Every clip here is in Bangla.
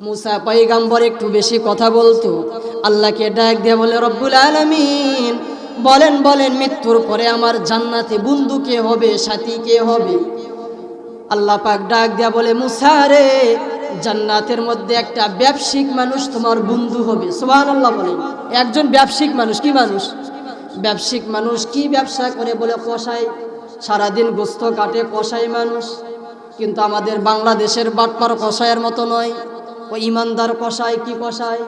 মুসা পৈগাম্বর একটু বেশি কথা বলতো। আল্লাহকে ডাক দিয়ে বলে, রব্বুল আলমিন, বলেন বলেন, মৃত্যুর পরে আমার জান্নাতে বন্ধু কে হবে, সাথী কে হবে? আল্লাহ পাক ডাক দিয়া বলে, মুসা রে, জান্নাতের মধ্যে একটা ব্যবসায়িক মানুষ তোমার বন্ধু হবে। সোহান আল্লাহ বলে। একজন ব্যবসায়িক মানুষ, কি মানুষ? ব্যবসায়িক মানুষ কি ব্যবসা করে বলে কষাই সারাদিন গোস্ত কাটে কষাই মানুষ। কিন্তু আমাদের বাংলাদেশের বাটপার কষায়ের মতো নয়। ও ইমানদার কষাই কি কষাই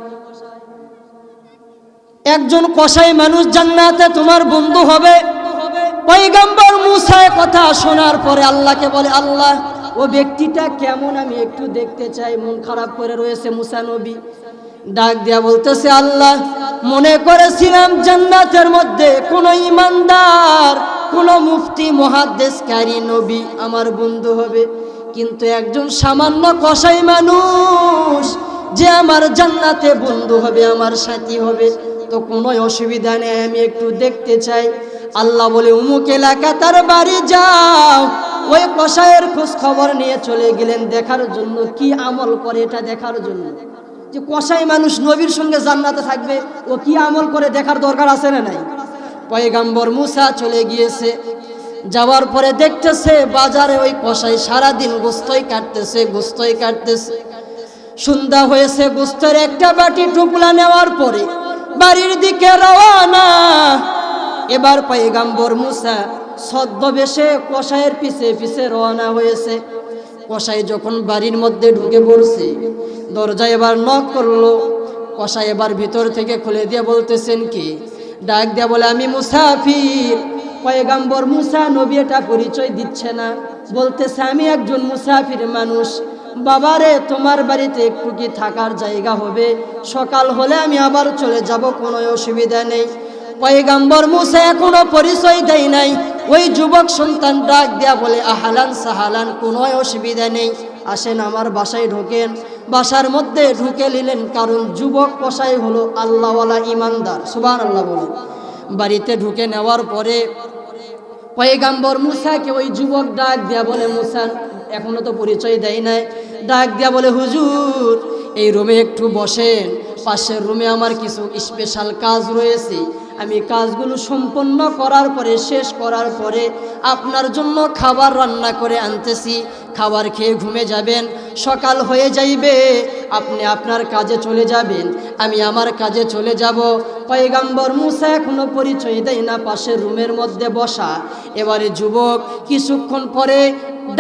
একজন কষাই মানুষ জান্নাতে তোমার বন্ধু হবে। পৈগম্বর মুসায় কথা শোনার পরে আল্লাহকে বলে, আল্লাহ, ও ব্যক্তিটা কেমন? আমি একটু দেখতে চাই, মন খারাপ করে রয়েছে মুসা নবী। ডাক দিয়া বলতেছে, আল্লাহ, মনে করেছিলাম জান্নাতের মধ্যে কোন ইমানদার, কোন মুফতি, মহাদ্দেশকারী নবী আমার বন্ধু হবে। কিন্তু একজন সামান্য কসাই মানুষ যে আমার জান্নাতে বন্ধু হবে, আমার সাথী হবে, তো কোনো অসুবিধা নেই, আমি একটু দেখতে চাই। আল্লাহ বলে, উমুক এলাকা তার বাড়ি যাও। ওই কষায়ের খোঁজ খবর নিয়ে চলে গেলেন দেখার জন্য। কি আমল করে এটা দেখার জন্য? যে কষাই মানুষ নবীর সঙ্গে জান্নাতে থাকবে, ও কি আমল করে দেখার দরকার আছে না নাই? পয়গাম্বর মুসা চলে গিয়েছে। যাওয়ার পরে দেখতেছে বাজারে ওই কষাই সারাদিন গোস্তই কাটতেছে গোস্তই কাটতেছে। সন্ধ্যা হয়েছে, গোস্তের একটা বাটি টুকলা নেওয়ার পরে বাড়ির দিকে রওয়ানা এবার পয়গাম্বর মুসা ছদ্মবেশে কষাইয়ের পিছে পিছে রওনা হয়েছে। কষাই যখন বাড়ির মধ্যে ঢুকে পড়ছে, দরজা এবার নক করল। কষাই এবার ভিতর থেকে খুলে দিয়ে বলতেছেন কি? ডাক দিয়া বলে, আমি মুসাফির। পয়গাম্বর মুসা নবী এটা পরিচয় দিচ্ছে না। বলতেছে, আমি একজন মুসাফির মানুষ। বাবারে, তোমার বাড়িতে একটু কি থাকার জায়গা হবে? সকাল হলে আমি আবার চলে যাব, কোনো অসুবিধা নেই। পয়গাম্বর মুসা এখনও পরিচয় দেয় নাই। ওই যুবক সন্তান ডাক দেয়া বলে, আহালান সাহালান, কোনো অসুবিধা নেই। আসেন, আমার বাসায় ঢোকেন। বাসার মধ্যে ঢুকে নিলেন, কারণ যুবক কষাই হলো আল্লাহওয়ালা ইমানদার। সুবান আল্লাহ বলে বাড়িতে ঢুকে নেওয়ার পরে পয়গাম্বর মুসাকে ওই যুবক ডাক দিয়া বলে, মুসা, এখনও তো পরিচয় দেয় নাই। ডাক দিয়া বলে, হুজুর, এই রুমে একটু বসেন। পাশের রুমে আমার কিছু স্পেশাল কাজ রয়েছে। আমি কাজগুলো সম্পন্ন করার পরে, শেষ করার পরে আপনার জন্য খাবার রান্না করে আনতেছি। খাবার খেয়ে ঘুমে যাবেন। সকাল হয়ে যাইবে। আপনি আপনার কাজে চলে যাবেন, আমি আমার কাজে চলে যাব। পয়গাম্বর মুসা এখনও পরিচয় দেয় না পাশের রুমের মধ্যে বসা। এবারে যুবক কিছুক্ষণ পরে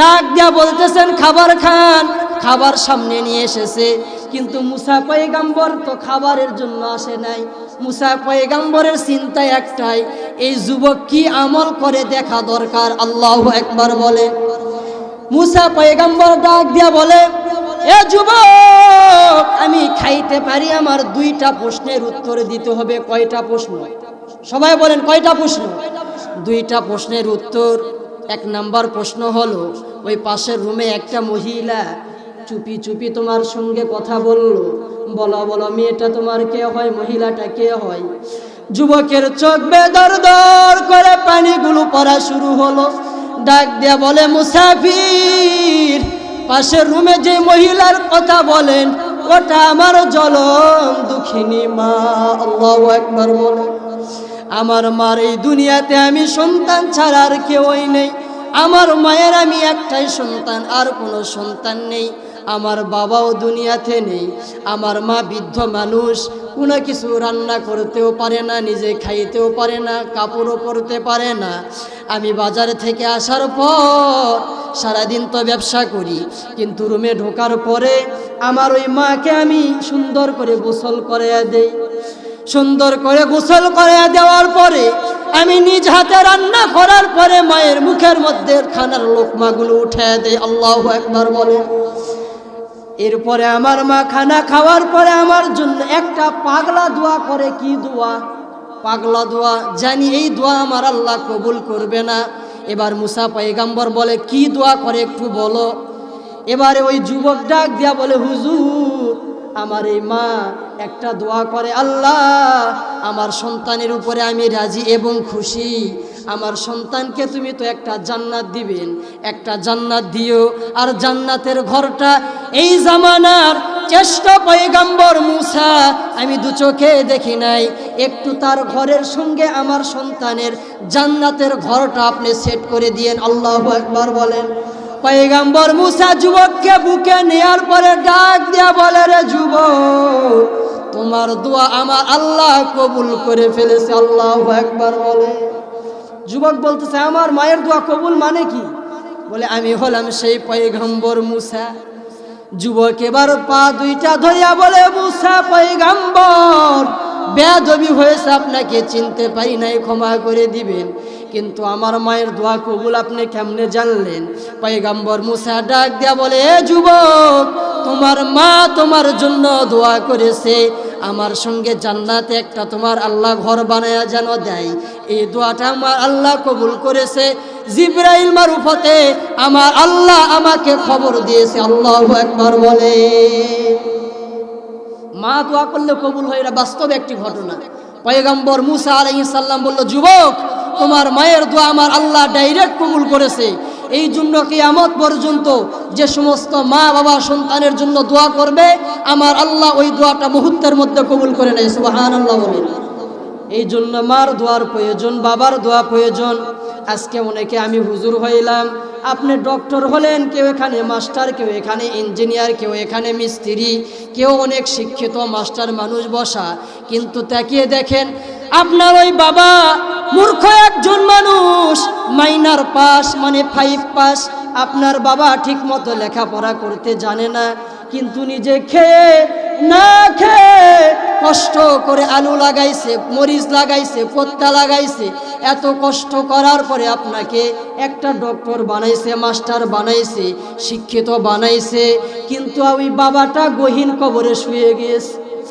ডাক দিয়া বলতেছেন, খাবার খান। খাবার সামনে নিয়ে এসেছে। কিন্তু মুসা পয়গাম্বর তো খাবারের জন্য আসে নাই। মুসা পয়গাম্বরের চিন্তা একটাই, এই যুবক কি আমল করে দেখা দরকার? আল্লাহ একবার বলে। মুসা পয়গাম্বর ডাক দিয়া বলে এ যুবক, আমি খাইতে পারি, আমার দুইটা প্রশ্নের উত্তর দিতে হবে, কয়টা প্রশ্ন? সবাই বলেন, কয়টা প্রশ্ন? দুইটা প্রশ্নের উত্তর, এক নাম্বার প্রশ্ন হলো, ওই পাশের রুমে একটা মহিলা চুপি চুপি তোমার সঙ্গে কথা বলল। বলো বলো, মেয়েটা তোমার কে হয়? মহিলাটা কে হয়? যুবকের চোখ বেদর দর করে পানিগুলো পড়া শুরু হলো। ডাক দিয়া বলে, মুসাফির পাশের রুমে যে মহিলার কথা বলেন, ওটা আমার জলম দুঃখিনী মা, আল্লাহ একবার বলে আমার মার এই দুনিয়াতে আমি সন্তান ছাড়া আর কেউই নেই। আমার মায়ের আমি একটাই সন্তান, আর কোনো সন্তান নেই। আমার বাবাও দুনিয়াতে নেই। আমার মা বৃদ্ধ মানুষ, কোনো কিছু রান্না করতেও পারে না, নিজে খাইতেও পারে না, কাপড়ও পরতে পারে না। আমি বাজার থেকে আসার পর সারাদিন তো ব্যবসা করি, কিন্তু রুমে ঢোকার পরে আমার ওই মাকে আমি সুন্দর করে গোসল করে দেই। সুন্দর করে গোসল করে দেওয়ার পরে আমি নিজ হাতে রান্না করার পরে মায়ের মুখের মধ্যে খানার লোকমাগুলো উঠে দেয় আল্লাহ একবার বলে। এরপরে আমার মা খানা খাওয়ার পরে আমার জন্য একটা পাগলা দোয়া করে, কি দোয়া? পাগলা দোয়া? জানি এই দোয়া আমার আল্লাহ কবুল করবে না। এবার মুসা পয়গাম্বর বলে, কি দোয়া করে একটু বলো। এবারে ওই যুবক ডাক দিয়া বলে, হুজুর, আমার এই মা একটা দোয়া করে, আল্লাহ, আমার সন্তানের উপরে আমি রাজি এবং খুশি। আমার সন্তানকে তুমি তো একটা জান্নাত দিবেন, একটা জান্নাত দিও। আর জান্নাতের ঘরটা এই জামানার চেষ্টা পয়গাম্বর মুসা, আমি দু চোখে দেখি নাই। একটু তার ঘরের সঙ্গে আমার সন্তানের জান্নাতের ঘরটা আপনি সেট করে দিয়েন, আল্লাহ একবার বলেন। পয়গাম্বর মুসা যুবককে বুকে নেয়ার পরে ডাক দিয়া বলে, রে যুবক, তোমার দোয়া আমার আল্লাহ কবুল করে ফেলেছে, আল্লাহ একবার বলে। যুবক বলতেছে, আমার মায়ের দোয়া কবুল মানে কি? বলে, আমি হলাম সেই পয়গম্বর মুসা। যুবক এবার পা দুইটা ধরিয়া বলে, মুসা পয়গম্বর, বেদবি হয়েছে আপনাকে, চিনতে পারি নাই, ক্ষমা করে দিবেন। কিন্তু আমার মায়ের দোয়া কবুল আপনি কেমনে জানলেন? পয়গম্বর মুসা ডাক দিয়া বলে, এ যুবক, তোমার মা তোমার জন্য দোয়া করেছে। আমার সঙ্গে জান্নাতে একটা তোমার আল্লাহ ঘর বানায়া যেন দেয়। এই দোয়াটা আমার আল্লাহ কবুল করেছে। জিব্রাইল মারুফতে আমার আল্লাহ আমাকে খবর দিয়েছে, আল্লাহ একবার বলে। মা দোয়া করলে কবুল হয় এটা বাস্তব একটি ঘটনা। পয়গম্বর মুসা সাল্লাম বলল, যুবক, তোমার মায়ের দোয়া আমার আল্লাহ ডাইরেক্ট কবুল করেছে। এই জন্য কিয়ামত পর্যন্ত যে সমস্ত মা, বাবা, সন্তানের জন্য দোয়া করবে, আমার আল্লাহ ওই দোয়াটা মুহূর্তের মধ্যে কবুল করে নেয়। সুবাহান আল্লাহ বলেন এই জন্য মার দোয়ার প্রয়োজন, বাবার দোয়া প্রয়োজন। আজকে অনেকে আমি হুজুর হইলাম, আপনি ডক্টর হলেন, কেউ এখানে মাস্টার, কেউ এখানে ইঞ্জিনিয়ার, কেউ এখানে মিস্ত্রি, কেউ অনেক শিক্ষিত মাস্টার মানুষ বসা। কিন্তু তাকিয়ে দেখেন, আপনার ওই বাবা মূর্খ একজন মানুষ, মাইনার পাস মানে ফাইভ পাস আপনার বাবা ঠিক মতো লেখাপড়া করতে জানে না। কিন্তু নিজে খেয়ে না খেয়ে কষ্ট করে আলু লাগাইছে, মরিচ লাগাইছে, পত্তা লাগাইছে, এত কষ্ট করার পরে আপনাকে একটা ডক্টর বানাইছে, মাস্টার বানাইছে, শিক্ষিত বানাইছে, কিন্তু ওই বাবাটা গহীন কবরে শুয়ে গিয়েছে।